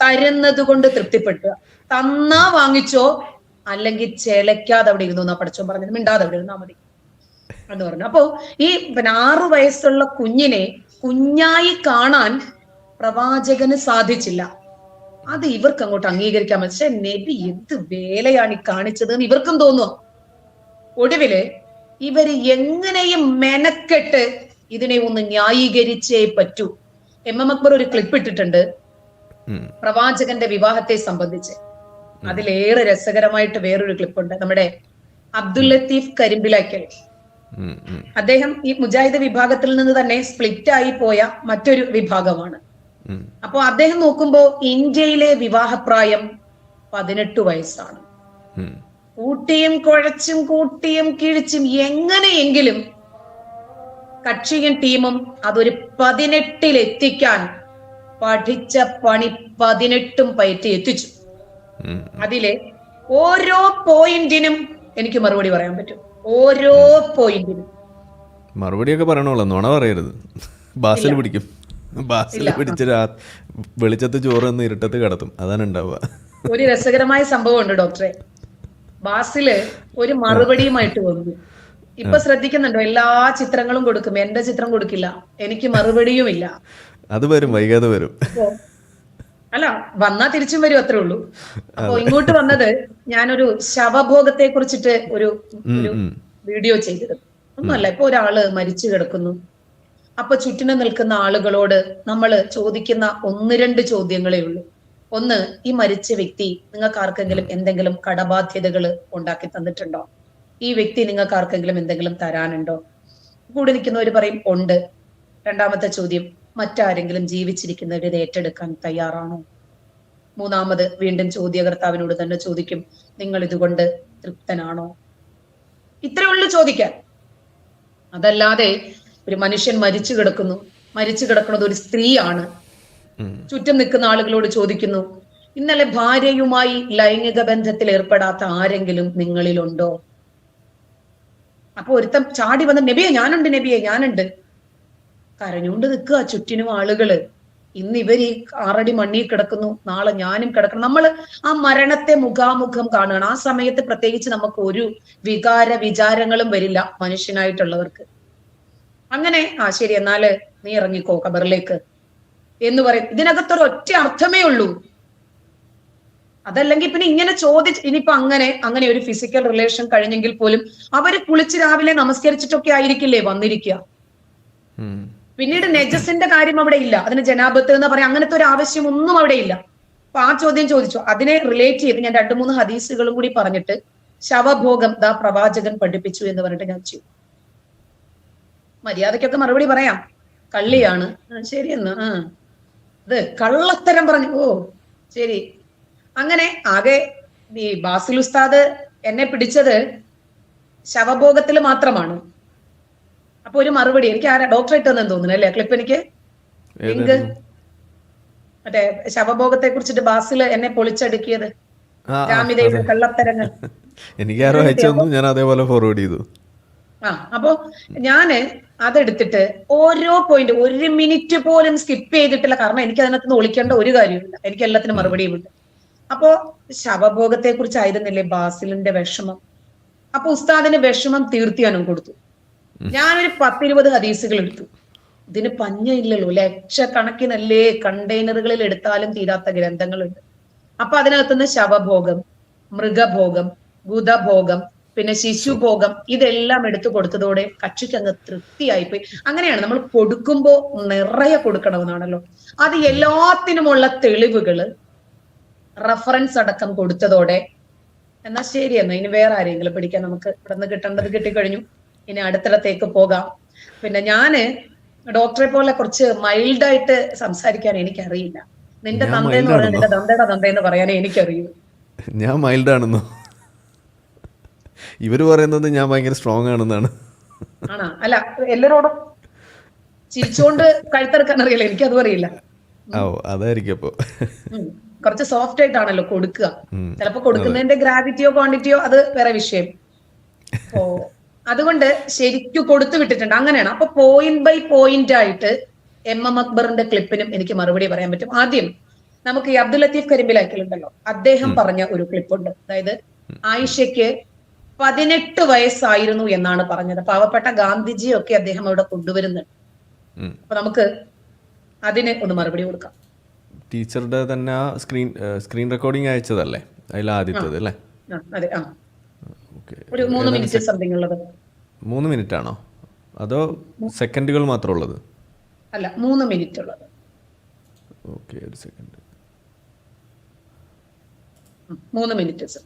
തരുന്നത് കൊണ്ട് തൃപ്തിപ്പെട്ടുക തന്നാ വാങ്ങിച്ചോ? അല്ലെങ്കിൽ ചെലക്കാതെ അവിടെ ഇരുന്നു എന്നാ പഠിച്ചോ? പറഞ്ഞത് മിണ്ടാതെ അവിടെ ഇരുന്നാ മതി. എന്ന് പറഞ്ഞു. അപ്പോ ഈ പിന്നെ ആറു വയസ്സുള്ള കുഞ്ഞിനെ കുഞ്ഞായി കാണാൻ പ്രവാചകന് സാധിച്ചില്ല. അത് ഇവർക്ക് അങ്ങോട്ട് അംഗീകരിക്കാൻ പക്ഷെ നബി എന്ത് വേലയാണ് ഈ കാണിച്ചത് എന്ന് ഇവർക്കും തോന്നുന്നു ഒടുവിൽ ഇവർ എങ്ങനെയും മെനക്കെട്ട് ഇതിനെ ഒന്ന് ന്യായീകരിച്ചേ പറ്റൂ. എം. എം. അക്ബർ ഒരു ക്ലിപ്പ് ഇട്ടിട്ടുണ്ട്. പ്രവാചകന്റെ വിവാഹത്തെ സംബന്ധിച്ച്. അതിലേറെ രസകരമായിട്ട് വേറൊരു ക്ലിപ്പുണ്ട് നമ്മുടെ അബ്ദുൽ ലത്തീഫ് കരിമ്പിലാക്കൽ അദ്ദേഹം ഈ മുജാഹിദ് വിഭാഗത്തിൽ നിന്ന് തന്നെ സ്പ്ലിറ്റ് ആയി പോയ മറ്റൊരു വിഭാഗമാണ്. അപ്പോ അദ്ദേഹം നോക്കുമ്പോ ഇന്ത്യയിലെ വിവാഹപ്രായം പതിനെട്ട് വയസ്സാണ്. കൂട്ടിയും കുഴച്ചും കൂട്ടിയും കിഴിച്ചും എങ്ങനെയെങ്കിലും കക്ഷിയും ടീമും അതൊരു പതിനെട്ടിൽ എത്തിക്കാൻ പഠിച്ച പണി പതിനെട്ടും പയറ്റി എത്തിച്ചു. അതിലെ ഓരോ പോയിന്റിനും എനിക്ക് മറുപടി പറയാൻ പറ്റും. ഓരോ പോയിന്റിനും. മറുപടിയൊക്കെ പറയണോളൂ നുണ പറയരുത്. ബാസിൽ പിടിക്കും. ബാസിൽ പിടിച്ച് വെളിച്ചത്ത് ചോറ് എന്ന് ഇരുട്ടത്ത് കിടത്തും. അതാണ് ഉണ്ടാവുക. ഒരു രസകരമായ സംഭവമുണ്ട് ഡോക്ടറെ. ബാസിൽ ഒരു മറുപടിയുമായിട്ട് വന്നു. ഇപ്പൊ ശ്രദ്ധിക്കുന്നുണ്ടോ? എല്ലാ ചിത്രങ്ങളും കൊടുക്കും. എന്റെ ചിത്രം കൊടുക്കില്ല. എനിക്ക് മറുപടിയും ഇല്ല അത് വരും. വൈകാതെ വരും. അല്ല വന്നാ തിരിച്ചും വരും അത്രേ ഉള്ളൂ. അപ്പൊ ഇങ്ങോട്ട് വന്നത് ഞാനൊരു ശവഭോഗത്തെ കുറിച്ചിട്ട് ഒരു ഒരു വീഡിയോ ചെയ്തിരുന്നു. ഒന്നുമല്ല ഇപ്പൊ ഒരാൾ മരിച്ചു കിടക്കുന്നു. അപ്പൊ ചുറ്റിനു നിൽക്കുന്ന ആളുകളോട് നമ്മൾ ചോദിക്കുന്ന ഒന്ന് രണ്ട് ചോദ്യങ്ങളേ ഉള്ളൂ. ഒന്ന് ഈ മരിച്ച വ്യക്തി നിങ്ങൾക്ക് ആർക്കെങ്കിലും എന്തെങ്കിലും കടബാധ്യതകൾ ഉണ്ടാക്കി തന്നിട്ടുണ്ടോ? ഈ വ്യക്തി നിങ്ങൾക്ക് ആർക്കെങ്കിലും എന്തെങ്കിലും തരാനുണ്ടോ? കൂടെ നിൽക്കുന്നവർ പറയും ഉണ്ട്. രണ്ടാമത്തെ ചോദ്യം മറ്റാരെങ്കിലും ജീവിച്ചിരിക്കുന്നവർ ഇത് ഏറ്റെടുക്കാൻ തയ്യാറാണോ? മൂന്നാമത് വീണ്ടും ചോദ്യകർത്താവിനോട് തന്നെ ചോദിക്കും നിങ്ങൾ ഇതുകൊണ്ട് തൃപ്തനാണോ? ഇത്രേ ഉള്ളൂ ചോദിക്കാൻ. അതല്ലാതെ ഒരു മനുഷ്യൻ മരിച്ചു കിടക്കുന്നു. മരിച്ചു കിടക്കുന്നത് ഒരു സ്ത്രീയാണ്. ചുറ്റും നിൽക്കുന്ന ആളുകളോട് ചോദിക്കുന്നു ഇന്നലെ ഭാര്യയുമായി ലൈംഗിക ബന്ധത്തിൽ ഏർപ്പെടാത്ത ആരെങ്കിലും നിങ്ങളിലുണ്ടോ? അപ്പൊ ഒരുത്തം ചാടി വന്ന് നബിയെ ഞാനുണ്ട് നബിയെ ഞാനുണ്ട്. കരഞ്ഞുകൊണ്ട് നിൽക്കുക ചുറ്റിനും ആളുകൾ. ഇന്ന് ഇവർ ഈ ആറടി മണ്ണിൽ കിടക്കുന്നു നാളെ ഞാനും കിടക്കണം. നമ്മൾ ആ മരണത്തെ മുഖാമുഖം കാണുകയാണ്. ആ സമയത്ത് പ്രത്യേകിച്ച് നമുക്ക് ഒരു വികാര വിചാരങ്ങളും വരില്ല മനുഷ്യനായിട്ടുള്ളവർക്ക്. അങ്ങനെ ആ ശരി എന്നാൽ നീ ഇറങ്ങിക്കോ കബറിലേക്ക് എന്ന് പറയും. ഇതിനകത്തൊരു ഒറ്റ അർത്ഥമേ ഉള്ളൂ. അതല്ലെങ്കിൽ പിന്നെ ഇങ്ങനെ ചോദിച്ച് ഇനിയിപ്പോ അങ്ങനെ അങ്ങനെ ഒരു ഫിസിക്കൽ റിലേഷൻ കഴിഞ്ഞെങ്കിൽ പോലും അവർ കുളിച്ച് രാവിലെ നമസ്കരിച്ചിട്ടൊക്കെ ആയിരിക്കില്ലേ വന്നിരിക്കുക പിന്നീട് നെജസിന്റെ കാര്യം അവിടെ ഇല്ല. അതിന് ജനാബത്ത് എന്ന് പറയാം അങ്ങനത്തെ ഒരു ആവശ്യം ഒന്നും അവിടെ ഇല്ല. അപ്പൊ ആ ചോദ്യം ചോദിച്ചു. അതിനെ റിലേറ്റ് ചെയ്ത് ഞാൻ രണ്ടു മൂന്ന് ഹദീസുകളും കൂടി പറഞ്ഞിട്ട് ശവഭോഗം ദാ പ്രവാചകൻ പഠിപ്പിച്ചു എന്ന് പറഞ്ഞിട്ട് ഞാൻ ചെയ്തു. മര്യാദയ്ക്കൊക്കെ മറുപടി പറയാം. കള്ളിയാണ്. ശരിയെന്ന്. ഇത് കള്ളത്തരം പറഞ്ഞു. ഓ ശരി. അങ്ങനെ ആകെ ഈ ബാസിൽ ഉസ്താദ് എന്നെ പിടിച്ചത് ശവഭോഗത്തിൽ മാത്രമാണ്. അപ്പൊ ഒരു മറുപടി. എനിക്ക് ആരാ? ഡോക്ടർ വന്നെന്ന് തോന്നുന്നു അല്ലേ? ക്ലിപ്പ് എനിക്ക്? ലിങ്ക്? മറ്റേ ശവഭോഗത്തെ കുറിച്ചിട്ട് ബാസിൽ എന്നെ പൊളിച്ചടുക്കിയത്. രാമിതയുടെ കള്ളത്തരങ്ങൾ. എനിക്ക് ആരോ അയച്ചു ഞാൻ അതേപോലെ ഫോർവേഡ് ചെയ്തു. ആ അപ്പൊ ഞാൻ അതെടുത്തിട്ട് ഓരോ പോയിന്റ് ഒരു മിനിറ്റ് പോലും സ്കിപ്പ് ചെയ്തിട്ടില്ല. കാരണം എനിക്ക് അതിനകത്ത് നിന്ന് ഒളിക്കേണ്ട ഒരു കാര്യമില്ല എനിക്ക് എല്ലാത്തിനും മറുപടിയുമുണ്ട് അപ്പോ ശവഭോഗത്തെ കുറിച്ചായിരുന്നില്ലേ ബാസിലിന്റെ വിഷമം? അപ്പൊ ഉസ്താദിന് വിഷമം തീർത്തിയാനും കൊടുത്തു. ഞാനൊരു പത്തിരുപത് ഹദീസുകൾ എടുത്തു. ഇതിന് പഞ്ഞയില്ലല്ലോ. ലക്ഷക്കണക്കിനല്ലേ കണ്ടെയ്നറുകളിൽ എടുത്താലും തീരാത്ത ഗ്രന്ഥങ്ങളുണ്ട്. അപ്പൊ അതിനകത്തുനിന്ന് ശവഭോഗം മൃഗഭോഗം ഗുദഭോഗം പിന്നെ ശിശുഭോഗം ഇതെല്ലാം എടുത്തു കൊടുത്തതോടെ കക്ഷിക്ക് അങ്ങ് തൃപ്തിയായിപ്പോയി. അങ്ങനെയാണ് നമ്മൾ കൊടുക്കുമ്പോ നിറയെ കൊടുക്കണമെന്നാണല്ലോ. അത് എല്ലാത്തിനുമുള്ള തെളിവുകൾ റഫറൻസ് അടക്കം കൊടുത്തതോടെ എന്നാ ശരി എന്നാ ഇനി വേറെ ആരെങ്കിലും പിടിക്കാൻ നമുക്ക് ഇവിടെ നിന്ന് കിട്ടേണ്ടത് കിട്ടിക്കഴിഞ്ഞു. ഇനി അടുത്തിടത്തേക്ക് പോകാം. പിന്നെ ഞാൻ ഡോക്ടറെ പോലെ കുറച്ച് മൈൽഡായിട്ട് സംസാരിക്കാൻ എനിക്കറിയില്ല. നിന്റെ തന്ത എന്ന് പറഞ്ഞാൽ നിന്റെ തന്തയുടെ തന്ത എന്ന് പറയാനേ എനിക്കറിയൂ. ഞാൻ മൈൽഡ് ഇവർ പറയുന്നത് ഞാൻ ഭയങ്കര സ്ട്രോങ് ആണെന്നാണ്. ആണാ? അല്ല എല്ലാരോടും ചിരിച്ചുകൊണ്ട് കഴുത്തിറക്കാൻ അറിയില്ല. അത് അറിയില്ല. ഓ അതായിരിക്കും അപ്പോ. കുറച്ച് സോഫ്റ്റ് ആയിട്ടാണല്ലോ കൊടുക്കുക. ചിലപ്പോ കൊടുക്കുന്നതിന്റെ ഗ്രാവിറ്റിയോ ക്വാണ്ടിറ്റിയോ അത് വേറെ വിഷയം. ഓ അതുകൊണ്ട് ശരിക്കും കൊടുത്തു വിട്ടിട്ടുണ്ട്. അങ്ങനെയാണ്. അപ്പൊ പോയിന്റ് ബൈ പോയിന്റ് ആയിട്ട് എം എം അക്ബറിന്റെ ക്ലിപ്പിനും എനിക്ക് മറുപടി പറയാൻ പറ്റും. ആദ്യം നമുക്ക് ഈ അബ്ദുൽ ലത്തീഫ് കരിമ്പിലാക്കലുണ്ടല്ലോ. അദ്ദേഹം പറഞ്ഞ ഒരു ക്ലിപ്പുണ്ട് അതായത് ആയിഷയ്ക്ക് പതിനെട്ട് വയസ്സായിരുന്നു എന്നാണ് പറഞ്ഞത്. പാവപ്പെട്ട ഗാന്ധിജിയൊക്കെ അദ്ദേഹം അവിടെ കൊണ്ടുവരുന്നുണ്ട്. അപ്പൊ നമുക്ക് അതിന് ഒന്ന് മറുപടി കൊടുക്കാം. ടീച്ചറുടെ തന്നെ സ്ക്രീൻ സ്ക്രീൻ റെക്കോർഡിംഗ് അയച്ചതല്ലേ? അതിൽ ആദ്യത്തേത് അല്ലേ? ഒരു മൂന്ന് മിനിറ്റ്? സംതിങ് ഉള്ളത്. മൂന്ന് മിനിറ്റ് ആണോ അതോ സെക്കൻഡുകൾ മാത്രം ഉള്ളത് അല്ല മൂന്ന് മിനിറ്റ് ഉള്ളത് ഓക്കെ ഒരു സെക്കൻഡ് മൂന്ന് മിനിറ്റ് സർ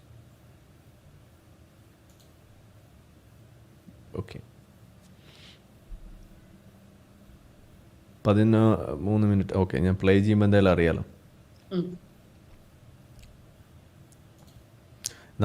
ഓക്കെ പതിനൊന്ന് മൂന്ന് മിനിറ്റ് ഓക്കെ ഞാൻ പ്ലേ ചെയ്യുമ്പോൾ എന്തായാലും അറിയാലോ.